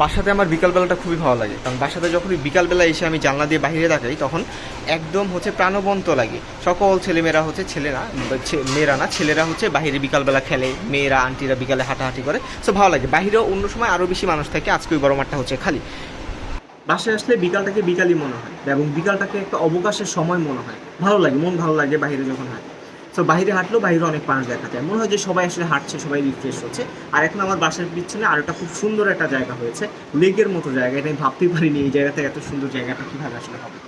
বাসাতে আমার বিকালবেলাটা খুবই ভালো লাগে। কারণ বাসাতে যখনই বিকালবেলা এসে আমি জানলা দিয়ে বাইরে তাকাই, তখন একদম হচ্ছে প্রাণবন্ত লাগে। সকল ছেলেমেয়েরা হচ্ছে ছেলেরা মেয়েরা না, ছেলেরা হচ্ছে বাইরে বিকালবেলা খেলে, মেয়েরা, আন্টিরা বিকালে হাঁটাহাঁটি করে। সো ভালো লাগে। বাইরেও অন্য সময় আরও বেশি মানুষ থাকে, আজকে ওই বড় হচ্ছে খালি। বাসায় আসলে বিকালটাকে বিকালই মনে হয়, এবং বিকালটাকে একটা অবকাশের সময় মনে হয়। ভালো লাগে, মন ভালো লাগে বাইরে যখন হাঁটে তো বাইরে হাঁটলেও বাইরে অনেক মানুষ দেখা যায়। মনে হয় যে সবাই আসলে হাঁটছে, সবাই রিফ্রেশ হচ্ছে। আর এখন আমার বাসার পিছনে আর একটা খুব সুন্দর একটা জায়গা হয়েছে। লেকের মতো জায়গা। এটা আমি ভাবতেই পারিনি এই জায়গাতে এত সুন্দর জায়গাটা কীভাবে আসলে হবে।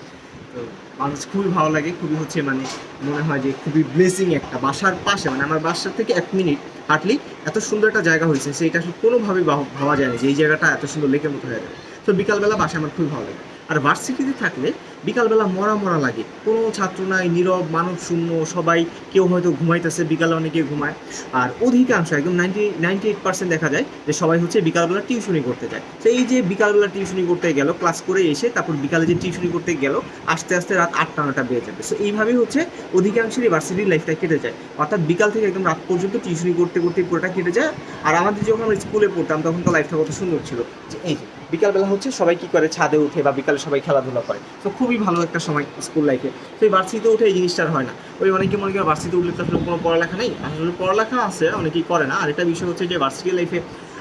তো, মানুষ খুবই ভালো লাগে। খুবই হচ্ছে মানে মনে হয় যে খুবই ব্লেসিং একটা। বাসার পাশে মানে আমার বাসার থেকে এক মিনিট হাঁটলি এত সুন্দর একটা জায়গা হয়েছে। সেটা আসলে কোনোভাবেই ভাব- যায় না যে এই জায়গাটা এত সুন্দর লেকের মতো হয়ে যাবে। তো, বিকালবেলা বাসায় আমার খুবই ভালো লাগে। আর ভার্সিটিতে থাকলে বিকালবেলা মরা মরা লাগে। কোনো ছাত্র নাই, নীরব মানব শূন্য সবাই কেউ হয়তো ঘুমাইতেছে, বিকালে অনেকে ঘুমায়। আর অধিকাংশ, একদম নাইনটি নাইনটি এইট পার্সেন্ট দেখা যায় যে সবাই হচ্ছে বিকালবেলা টিউশনি করতে যায়। তো এই যে বিকালবেলা টিউশনি করতে গেল ক্লাস করে এসে তারপর বিকালে যে টিউশনি করতে গেল, আস্তে আস্তে রাত আটটা নটা বেজে যাবে। সো এইভাবেই হচ্ছে অধিকাংশেরই ভার্সিটির লাইফটা কেটে যায়। অর্থাৎ বিকাল থেকে একদম রাত পর্যন্ত টিউশনি করতে করতে পুরোটা কেটে যায়। আর আমাদের যখন আমরা স্কুলে পড়তাম, তখন তো লাইফটা কত সুন্দর ছিল। যে এই যে বিকালবেলা হচ্ছে সবাই কি করে? ছাদে উঠে বা বিকালে সবাই খেলাধুলা করে। তো খুবই ভালো একটা সময় স্কুল লাইফে তো এই বার্ষিতে উঠে এই জিনিসটা হয় না। ওই অনেকে মনে করে বার্ষিতে উঠলে তো আসলে কোনো পড়ালেখা নেই। আসলে পড়ালেখা আছে, অনেকেই করে না। আর একটা বিষয় হচ্ছে যে বার্ষিক লাইফে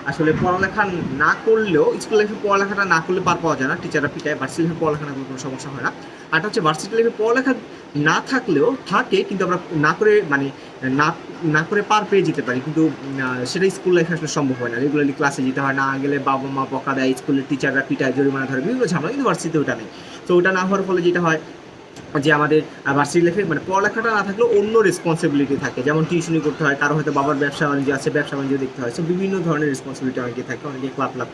আসলে পড়ালেখা না করলেও স্কুল লাইফে পড়ালেখাটা না করলে পার পাওয়া যায় না। টিচাররা পিটায় ভার্সিটি লাইফে পড়ালেখা না করলে কোনো সমস্যা হয় না। আর হচ্ছে ভার্সিটি লাইফে পড়ালেখা না থাকলেও থাকে, কিন্তু আমরা না করে মানে না না করে পার পেয়ে যেতে পারি। কিন্তু সেটা স্কুল লাইফে আসলে সম্ভব হয় না। রেগুলারলি ক্লাসে যেতে হয় না, গেলে বাবা মা বকা দেয় স্কুলের টিচাররা পিটায়, জরিমানা ধরে, বিভিন্ন ঝামেলা। কিন্তু ভার্সিটিতে ওটা নেই। তো ওটা না হওয়ার ফলে যেটা হয় যে আমাদের ভার্সিটি লাইফে মানে পড়ালেখাটা না থাকলেও অন্য রেসপন্সিবিলিটি থাকে। যেমন টিউশনি করতে হয়, কারও হয়তো বাবার ব্যবসা বাণিজ্য আছে, ব্যবসা বাণিজ্য দেখতে হয়। সো বিভিন্ন ধরনের রেসপন্সিবিলিটি অনেকে থাকে, অনেকে ক্লাব ক্লাব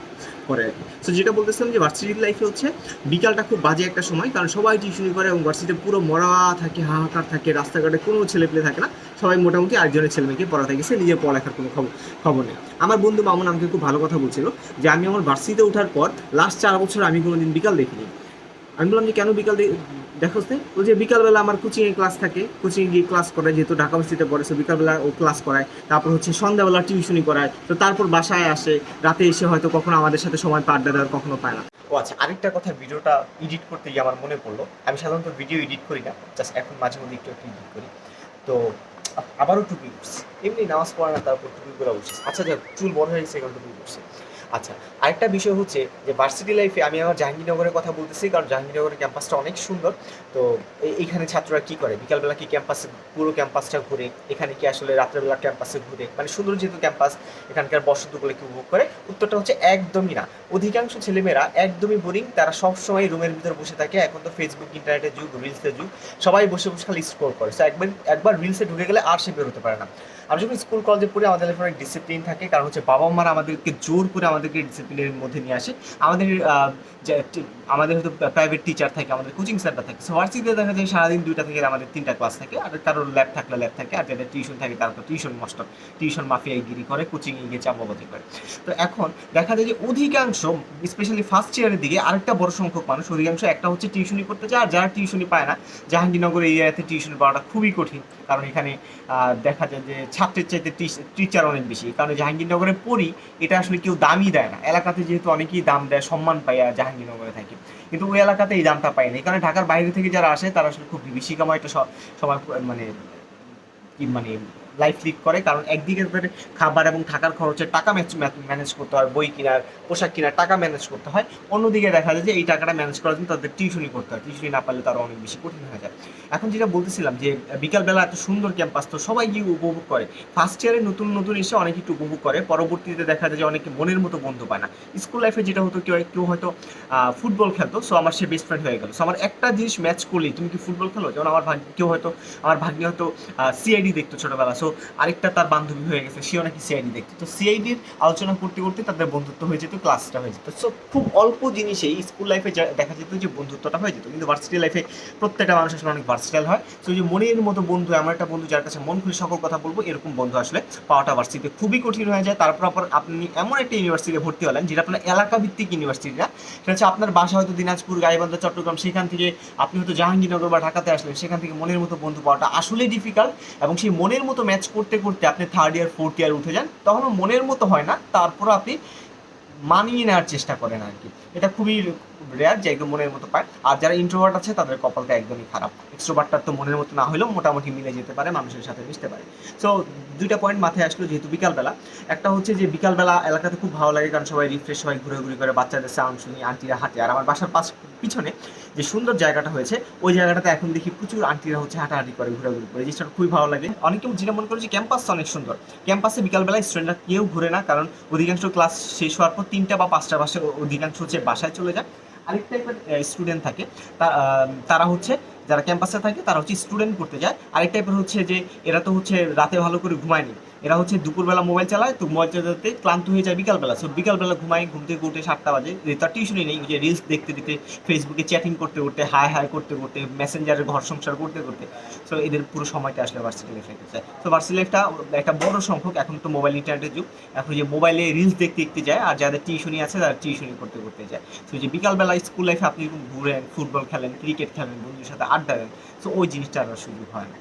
করে আর কি। সো যেটা বলতেছিলাম যে ভার্সিটি লাইফে হচ্ছে, বিকালটা খুব বাজে একটা সময়, কারণ সবাই টিউশনি করে এবং ভার্সিটিতে পুরো মরা থাকে, হাহাকার থাকে, রাস্তাঘাটে কোনো ছেলে পেলে থাকে না। সবাই মোটামুটি আরেকজনের ছেলে মেয়েকে পড়াতে গেছে, নিজের পড়ালেখার কোনো খবর খবর নেই। আমার বন্ধু মামুন আমাকে খুব ভালো কথা বলছিল যে, আমি আমার ভার্সিটিতে ওঠার পর লাস্ট চার বছর আমি কোনোদিন বিকাল দেখিনি। আমি বললাম যে, কেন বিকাল দেখোস নে? বলছে বিকালবেলা আমার কোচিংয়ে ক্লাস থাকে কোচিংয়ে গিয়ে ক্লাস করায়, যেহেতু ঢাকা ভার্সিটিতে পড়ে, সো বিকালবেলা ও ক্লাস করায়। তারপর হচ্ছে সন্ধ্যাবেলা টিউশনি করায়। তো তারপর বাসায় আসে, রাতে এসে হয়তো কখনো আমাদের সাথে সময় পার দেওয়ার কখনো পায় না। ও আচ্ছা আরেকটা কথা, ভিডিওটা এডিট করতে গিয়ে আমার মনে পড়ল, আমি সাধারণত ভিডিও এডিট করি না জাস্ট এখন মাঝে মধ্যে একটু একটু এডিট করি। তো আবারও টুপি উঠছে এমনি নামাজ পড়ে না, তারপর টুপি করে উঠছে। আচ্ছা যাক, চুল বড় হয়ে গেছে, এখন টুপি উঠছে আচ্ছা আরেকটা বিষয় হচ্ছে যে ভার্সিটি লাইফে আমি আমার জাহাঙ্গীরনগরের কথা বলতেছি, কারণ জাহাঙ্গীরনগরের ক্যাম্পাসটা অনেক সুন্দর। তো এই- এইখানে ছাত্ররা কি করে? বিকালবেলা কি ক্যাম্পাসে পুরো ক্যাম্পাসটা ঘুরে, এখানে কি আসলে রাত্রেবেলা ক্যাম্পাসে ঘুরে? মানে সুন্দর যেহেতু ক্যাম্পাস এখানকার বসতগুলো কি উপভোগ করে, উত্তরটা হচ্ছে একদমই না। অধিকাংশ ছেলেমেয়েরা একদমই বোরিং তারা সবসময় রুমের ভিতর বসে থাকে। এখন তো ফেসবুক ইন্টারনেটের যুগ রিলসের যুগ। সবাই বসে বসে খালি স্ক্রোল করে। সো একবার একবার রিলসে ঢুকে গেলে আর সে বেরোতে পারে না। আমরা যখন স্কুল কলেজে পড়ি, আমাদের অনেক ডিসিপ্লিন থাকে। কারণ হচ্ছে বাবা মারা আমাদেরকে জোর করে আমাদেরকে ডিসিপ্লিনের মধ্যে নিয়ে আসে। আমাদের আমাদের হয়তো প্রাইভেট টিচার থাকে, আমাদের কোচিং সেন্টার থাকে। সো দেখা যায় সারাদিন দুইটা থেকে আমাদের তিনটা ক্লাস থাকে। আর কারোর ল্যাব থাকলে ল্যাব থাকে, আর যাদের টিউশন থাকে তারা তো টিউশন মাস্টার টিউশন মাফিয়াগিরি করে কোচিং গিয়ে চাপাবাজি করে। তো এখন দেখা যায় যে অধিকাংশ স্পেশালি ফার্স্ট ইয়ারের দিকে আরেকটা বড় সংখ্যক মানুষ, অধিকাংশ একটা হচ্ছে টিউশনি করতে যায় আর যারা টিউশনি পায় না জাহাঙ্গীরনগর এরিয়াতে টিউশন পাওয়াটা খুবই কঠিন। কারণ এখানে দেখা যায় যে ছাত্রের চাইতে টিচার অনেক বেশি। কারণ জাহাঙ্গীরনগরে পড়ি এটা আসলে কেউ দামই দেয় না। এলাকাতে যেহেতু অনেকেই দাম দেয়, সম্মান পাই জাহাঙ্গীরনগরে থাকি। কিন্তু ওই এলাকাতে এই দামটা পাই না। এই কারণে ঢাকার বাইরে থেকে যারা আসে, তারা আসলে খুব বিভীষিকাময় একটা সবার মানে মানে লাইফ লিড করে, কারণ একদিকে ধরে খাবার এবং থাকার খরচের টাকা ম্যানেজ করতে হয়, বই কেনার, পোশাক কেনার, টাকা ম্যানেজ করতে হয়। অন্যদিকে দেখা যায় যে এই টাকাটা ম্যানেজ করার জন্য তাদের টিউশনই করতে হয়। টিউশনই না পারলে তারা অনেক বেশি কঠিন হয়ে যায়। এখন যেটা বলতেছিলাম যে, বিকালবেলা এত সুন্দর ক্যাম্পাস তো সবাই গিয়ে উপভোগ করে। ফার্স্ট ইয়ারে নতুন নতুন এসে অনেকে একটু উপভোগ করে। পরবর্তীতে দেখা যায় যে অনেকে মনের মতো বন্ধু পায় না। স্কুল লাইফে যেটা হতো, কেউ কেউ হয়তো ফুটবল খেলতো সো আমার সে বেস্ট ফ্রেন্ড হয়ে গেল। সো আমার একটা জিনিস ম্যাচ করলেই, তুমি কি ফুটবল খেলো? যেমন আমার ভাগ কেউ হয়তো, আমার ভাগ্নি হয়তো সিআইডি দেখতো ছোটবেলা সো আরেকটা তার বান্ধবী হয়ে গেছে, সেও নাকি সিআইডি দেখতো তো সিআইডির আলোচনা করতে করতে তাদের বন্ধুত্ব হয়ে যেত ক্লাসটা হয়ে যেত। সো খুব অল্প জিনিসেই স্কুল লাইফে দেখা যেত যে বন্ধুত্বটা হয়ে যেত। কিন্তু ভার্সিটি লাইফে প্রত্যেকটা মানুষ আসলে অনেক ভার্সিটাল হয়। সো যে মনের মতো বন্ধু, এমন একটা বন্ধু যার কাছে মন খুলে সকল কথা বলব, এরকম বন্ধু আসলে পাওয়াটা ভার্সিটিতে খুবই কঠিন হয়ে যায়। তারপর আবার আপনি এমন একটা ইউনিভার্সিটিতে ভর্তি হলেন, যেটা আপনার এলাকা ভিত্তিক ইউনিভার্সিটি না সেটা হচ্ছে আপনার বাসা হয়তো দিনাজপুর, গাইবান্ধা, চট্টগ্রাম, সেখান থেকে আপনি হয়তো জাহাঙ্গীরনগর বা ঢাকাতে আসলেন। সেখান থেকে মনের মতো বন্ধু পাওয়াটা আসলেই ডিফিকাল্ট এবং সেই মনের মতো ম্যাচ করতে করতে আপনি থার্ড ইয়ার ফোর্থ ইয়ার উঠে যান, তখনও মনের মতো হয় না, তারপরও আপনি মানিয়ে নেওয়ার চেষ্টা করেন আর কি এটা খুবই রেয়ার যে একদম মনের মতো পায়। আর যারা ইন্ট্রোভার্ট আছে, তাদের কপালটা একদমই খারাপ। এক্সট্রোভার্টটার তো মনের মতো না হলেও মোটামুটি মিলে যেতে পারে, মানুষের সাথে মিশতে পারে। সো দুইটা পয়েন্ট মাথায় আসলো যেহেতু বিকালবেলা। একটা হচ্ছে যে বিকালবেলা এলাকাতে খুব ভালো লাগে, কারণ সবাই রিফ্রেশ সবাই ঘুরে করে, বাচ্চাদের সাউন্ড শুনি, আন্টিরা হাঁটে। আর আমার বাসার পাশ পিছনে যে সুন্দর জায়গাটা হয়েছে, ওই জায়গাটাতে এখন দেখি প্রচুর আন্টিরা হচ্ছে হাঁটাহাঁটি করে, ঘোরাঘুরি করে। জিনিসটা খুবই ভালো লাগে। অনেকে যেটা মনে করে যে ক্যাম্পাসটা অনেক সুন্দর। ক্যাম্পাসে বিকালবেলায় স্টুডেন্টরা কেউ ঘুরে না, কারণ অধিকাংশ ক্লাস শেষ হওয়ার পর তিনটা বা পাঁচটা বাসে অধিকাংশ হচ্ছে বাসায় চলে যায়। আরেক টাইপের স্টুডেন্ট থাকে। তারা হচ্ছে, যারা ক্যাম্পাসে থাকে, তারা হচ্ছে স্টুডেন্ট করতে যায়। আরেক টাইপের হচ্ছে যে, এরা তো হচ্ছে রাতে ভালো করে ঘুমায়নি। এরা হচ্ছে দুপুরবেলা মোবাইল চালায়, তো মোবাইল চালাতে ক্লান্ত হয়ে যায় বিকালবেলা। সো বিকালবেলা ঘুমায়, ঘুম থেকে উঠে সাতটা বাজে। তার টিউশনই নেই যে রিলস দেখতে দেখতে ফেসবুকে চ্যাটিং করতে করতে হাই হাই করতে করতে মেসেঞ্জারে ঘর সংসার করতে করতে। সো এদের পুরো সময়টা আসলে ভার্সিটি লাইফ যায়। তো ভার্সিটি লাইফটা একটা বড় সংখ্যক, এখন তো মোবাইল ইন্টারনেটের যুগ। এখন যে মোবাইলে রিলস দেখতে দেখতে যায়, আর যাদের টিউশনই আছে, তারা টিউশনই করতে করতে যায়। তো যে বিকালবেলা স্কুল লাইফে আপনি ঘুরেন ফুটবল খেলেন ক্রিকেট খেলেন, বন্ধুদের সাথে আড্ডা দেন সো ওই জিনিসটা আর সুযোগ হয় না।